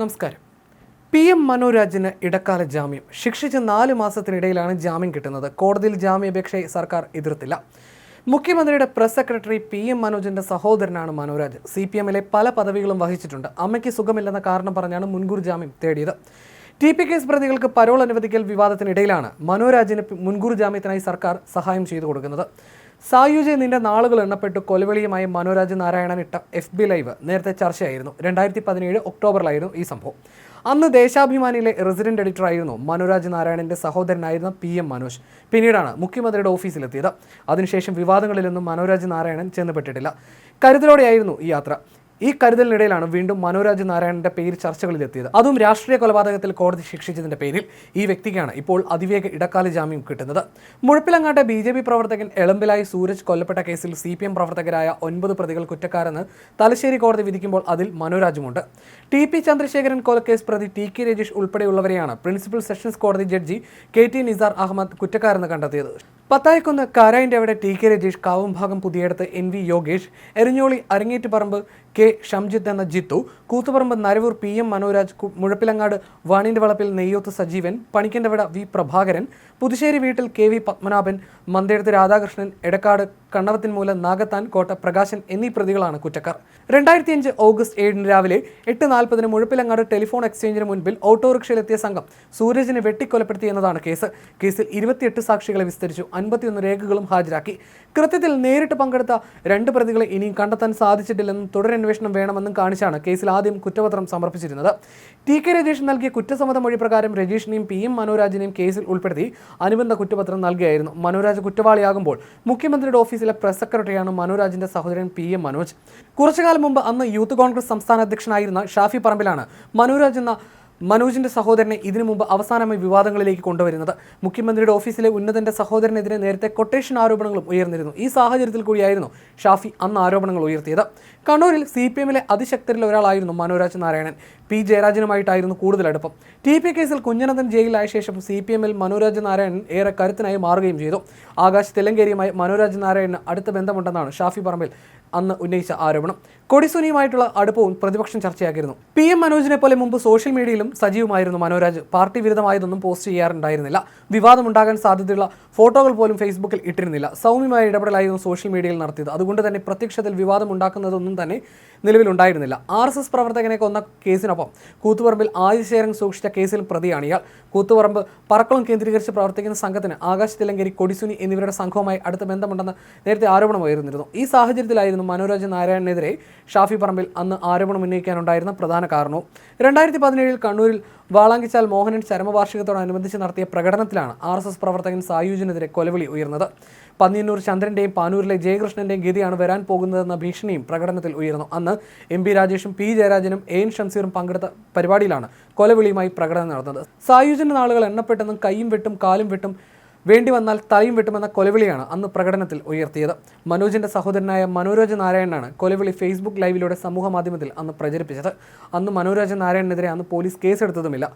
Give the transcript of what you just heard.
നമസ്കാരം. P M മനോരാജിന് ഇടക്കാല ജാമ്യം. ശിക്ഷിച്ച് നാല് മാസത്തിനിടയിലാണ് ജാമ്യം കിട്ടുന്നത്. കോടതിയിൽ ജാമ്യാപേക്ഷയെ സർക്കാർ എതിർത്തില്ല. മുഖ്യമന്ത്രിയുടെ പ്രസ് സെക്രട്ടറി പി എം മനോജിന്റെ സഹോദരനാണ് മനോരാജ്. സി പി എമ്മിലെ പല പദവികളും വഹിച്ചിട്ടുണ്ട്. അമ്മയ്ക്ക് സുഖമില്ലെന്ന കാരണം പറഞ്ഞാണ് മുൻകൂർ ജാമ്യം തേടിയത്. ടി പി കേസ് പ്രതികൾക്ക് പരോൾ അനുവദിക്കൽ വിവാദത്തിനിടയിലാണ് മനോരാജിന് മുൻകൂർ ജാമ്യത്തിനായി സർക്കാർ സഹായം ചെയ്തു കൊടുക്കുന്നത്. സായുജെ നിന്റെ നാളുകൾ എണ്ണപ്പെട്ടു കൊലവിളിയുമായി മനോരാജ് നാരായണൻ ഇട്ട എഫ് ബി ലൈവ് നേരത്തെ ചർച്ചയായിരുന്നു. രണ്ടായിരത്തി പതിനേഴ് ഒക്ടോബറിലായിരുന്നു ഈ സംഭവം. അന്ന് ദേശാഭിമാനിയിലെ റെസിഡന്റ് എഡിറ്റർ ആയിരുന്നു മനോരാജ് നാരായണന്റെ സഹോദരനായിരുന്ന പി എം മനോജ്. പിന്നീടാണ് മുഖ്യമന്ത്രിയുടെ ഓഫീസിലെത്തിയത്. അതിനുശേഷം വിവാദങ്ങളിലൊന്നും മനോരാജ് നാരായണൻ ചെന്നപ്പെട്ടിട്ടില്ല കരുതലോടെയായിരുന്നു ഈ യാത്ര. ഈ കരുതലിനിടയിലാണ് വീണ്ടും മനോരാജ് നാരായണന്റെ പേര് ചർച്ചകളിലെത്തിയത്. അതും രാഷ്ട്രീയ കൊലപാതകത്തിൽ കോടതി ശിക്ഷിച്ചതിന്റെ പേരിൽ ഈ വ്യക്തിക്കാണ് ഇപ്പോൾ അതിവേഗ ഇടക്കാല ജാമ്യം കിട്ടുന്നത്. മുഴപ്പിലങ്ങാട്ടെ ബി ജെ പി പ്രവർത്തകൻ എളമ്പിലായി സൂരജ് കൊല്ലപ്പെട്ട കേസിൽ സി പി എം പ്രവർത്തകരായ ഒൻപത് പ്രതികൾ കുറ്റക്കാരെന്ന് തലശ്ശേരി കോടതി വിധിക്കുമ്പോൾ അതിൽ മനോരാജുമുണ്ട് ടി പി ചന്ദ്രശേഖരൻ കൊലക്കേസ് പ്രതി ടി കെ രജീഷ് ഉൾപ്പെടെയുള്ളവരെയാണ് പ്രിൻസിപ്പൽ സെഷൻസ് കോടതി judge K T Nisar Ahammed കുറ്റക്കാരെന്ന് കണ്ടെത്തിയത്. പത്തായക്കുന്ന് കാരായിന്റെ അവിടെ T K Rajeesh Kavumbhagam Puthiyadath N V Yogesh Erinjoli Aranghettuparamb K Shamjith എന്ന ജിത്തു കൂത്തുപറമ്പ് നരവൂർ പി എം മനോരാജ് മുഴപ്പിലങ്ങാട് വാണിന്റെ വളപ്പിൽ നെയ്യോത്ത് സജീവൻ പണിക്കന്റെവിട വി പ്രഭാകരൻ പുതുശ്ശേരി വീട്ടിൽ കെ വി പത്മനാഭൻ മന്ദേടത്ത് രാധാകൃഷ്ണൻ എടക്കാട് കണ്ണവത്തിൻമൂല നാഗത്താൻ കോട്ട പ്രകാശൻ എന്നീ പ്രതികളാണ് കുറ്റക്കാർ. രണ്ടായിരത്തി അഞ്ച് ഓഗസ്റ്റ് ഏഴിന് രാവിലെ എട്ട് നാൽപ്പതിന് മുഴപ്പിലങ്ങാട് ടെലിഫോൺ എക്സ്ചേഞ്ചിന് മുൻപിൽ ഓട്ടോറിക്ഷയിലെത്തിയ സംഘം സൂരജിനെ വെട്ടിക്കൊലപ്പെടുത്തി എന്നതാണ് കേസ്. കേസിൽ ഇരുപത്തിയെട്ട് സാക്ഷികളെ വിസ്തരിച്ചു അൻപത്തിയൊന്ന് രേഖകളും ഹാജരാക്കി. കൃത്യത്തിൽ നേരിട്ട് പങ്കെടുത്ത രണ്ട് പ്രതികളെ ഇനിയും കണ്ടെത്താൻ സാധിച്ചിട്ടില്ലെന്നും തുടരന്വേഷണം വേണമെന്നും കാണിച്ചാണ് കേസിൽ ആദ്യം കുറ്റപത്രം സമർപ്പിച്ചിരുന്നത്. ടി കെ രജീഷ് നൽകിയ കുറ്റസമ്മത മൊഴി പ്രകാരം രജീഷിനെയും പി എം മനോരാജിനെയും കേസിൽ ഉൾപ്പെടുത്തി അനുബന്ധ കുറ്റപത്രം നൽകിയായിരുന്നു. മനോരാജ് കുറ്റവാളിയാകുമ്പോൾ മുഖ്യമന്ത്രിയുടെ ഓഫീസിലെ പ്രസ് സെക്രട്ടറിയാണ് മനോരാജിന്റെ സഹോദരൻ പി എം മനോജ്. കുറച്ചുകാലം മുമ്പ് അന്ന് യൂത്ത് കോൺഗ്രസ് സംസ്ഥാന അധ്യക്ഷനായിരുന്ന ഷാഫി പറമ്പിലാണ് മനോരാജ് എന്ന മനോജിന്റെ സഹോദരനെ ഇതിനു മുമ്പ് അവസാനമായി വിവാദങ്ങളിലേക്ക് കൊണ്ടുവരുന്നത്. മുഖ്യമന്ത്രിയുടെ ഓഫീസിലെ ഉന്നതന്റെ സഹോദരനെതിരെ നേരത്തെ കൊട്ടേഷൻ ആരോപണങ്ങളും ഉയർന്നിരുന്നു. ഈ സാഹചര്യത്തിൽ കൂടിയായിരുന്നു ഷാഫി അന്ന് ആരോപണങ്ങൾ ഉയർത്തിയത്. കണ്ണൂരിൽ സി പി എമ്മിലെ അതിശക്തരിൽ ഒരാളായിരുന്നു മനോരാജ് നാരായണൻ. പി ജയരാജനുമായിട്ടായിരുന്നു കൂടുതൽ അടുപ്പം. ടി പി കേസിൽ കുഞ്ഞനന്ദൻ ജയിലിലായ ശേഷം സി പി എമ്മിൽ മനോരാജ് നാരായണൻ ഏറെ കരുത്തനായി മാറുകയും ചെയ്തു. ആകാശ് തെലങ്കേരിയുമായി മനോരാജ് നാരായണന് അടുത്ത ബന്ധമുണ്ടെന്നാണ് ഷാഫി പറമ്പിൽ അന്ന് ഉന്നയിച്ച ആരോപണം. കൊടിസുനിയുമായിട്ടുള്ള അടുപ്പവും പ്രതിപക്ഷം ചർച്ചയാക്കിയിരുന്നു. പി എം മനോജിനെ പോലെ മുമ്പ് സോഷ്യൽ മീഡിയയിലും സജീവമായിരുന്നു മനോരാജ്. പാർട്ടി വിരുദ്ധമായതൊന്നും പോസ്റ്റ് ചെയ്യാറുണ്ടായിരുന്നില്ല. വിവാദമുണ്ടാകാൻ സാധ്യതയുള്ള ഫോട്ടോകൾ പോലും ഫേസ്ബുക്കിൽ ഇട്ടിരുന്നില്ല. സൗമ്യമായ ഇടപെടലായിരുന്നു സോഷ്യൽ മീഡിയയിൽ നടത്തിയത്. അതുകൊണ്ട് തന്നെ പ്രത്യക്ഷത്തിൽ വിവാദം ഉണ്ടാക്കുന്നതൊന്നും തന്നെ നിലവിലുണ്ടായിരുന്നില്ല. ആർ എസ് എസ് പ്രവർത്തകനെ കൊന്ന കേസിനൊപ്പം കൂത്തുപറമ്പിൽ ആദിശേരൻ സൂക്ഷിച്ച കേസിൽ പ്രതിയാണ് ഇയാൾ. കൂത്തുപറമ്പ് പറക്കളം കേന്ദ്രീകരിച്ച് പ്രവർത്തിക്കുന്ന സംഘത്തിന് ആകാശ് തിലങ്കേരി കൊടിസുനി എന്നിവരുടെ സംഘവുമായി അടുത്ത ബന്ധമുണ്ടെന്ന് നേരത്തെ ആരോപണമായിരുന്നിരുന്നു. ഈ സാഹചര്യത്തിലായിരുന്നു മനോരാജ് നാരായണനെതിരെ ഷാഫി പറമ്പിൽ അന്ന് ആരോപണം ഉന്നയിക്കാനുണ്ടായിരുന്ന പ്രധാന കാരണവും. രണ്ടായിരത്തി പതിനേഴിൽ കണ്ണൂരിൽ വാളാങ്കിച്ചാൽ മോഹനൻ ചരമവാർഷികത്തോടനുബന്ധിച്ച് നടത്തിയ പ്രകടനത്തിലാണ് ആർ എസ് എസ് പ്രവർത്തകൻ സായുജിനെതിരെ കൊലവിളി ഉയർന്നത്. പന്നിയന്നൂർ ചന്ദ്രന്റെയും പാനൂരിലെ ജയകൃഷ്ണന്റെയും ഗതിയാണ് വരാൻ പോകുന്നതെന്ന ഭീഷണിയും പ്രകടനത്തിൽ ഉയർന്നു. അന്ന് എം പി രാജേഷും പി ജയരാജനും എ എൻ ഷംസീറും പങ്കെടുത്ത പരിപാടിയിലാണ് കൊലവിളിയുമായി പ്രകടനം നടന്നത്. സായുജിന്റെ നാളുകൾ എണ്ണപ്പെട്ടെന്നും കൈയും വെട്ടും കാലും വെട്ടും വേണ്ടി വന്നാൽ തലയും വെട്ടുമെന്ന കൊലവിളിയാണ് അന്ന് പ്രകടനത്തിൽ ഉയർത്തിയത്. മനോജിന്റെ സഹോദരനായ മനോരോജ നാരായണനാണ് കൊലവിളി ഫേസ്ബുക്ക് ലൈവിലൂടെ സമൂഹ മാധ്യമത്തിൽ അന്ന് പ്രചരിപ്പിച്ചത്. അന്ന് മനോരോജ നാരായണനെതിരെ അന്ന് പോലീസ് കേസെടുത്തതുമില്ല.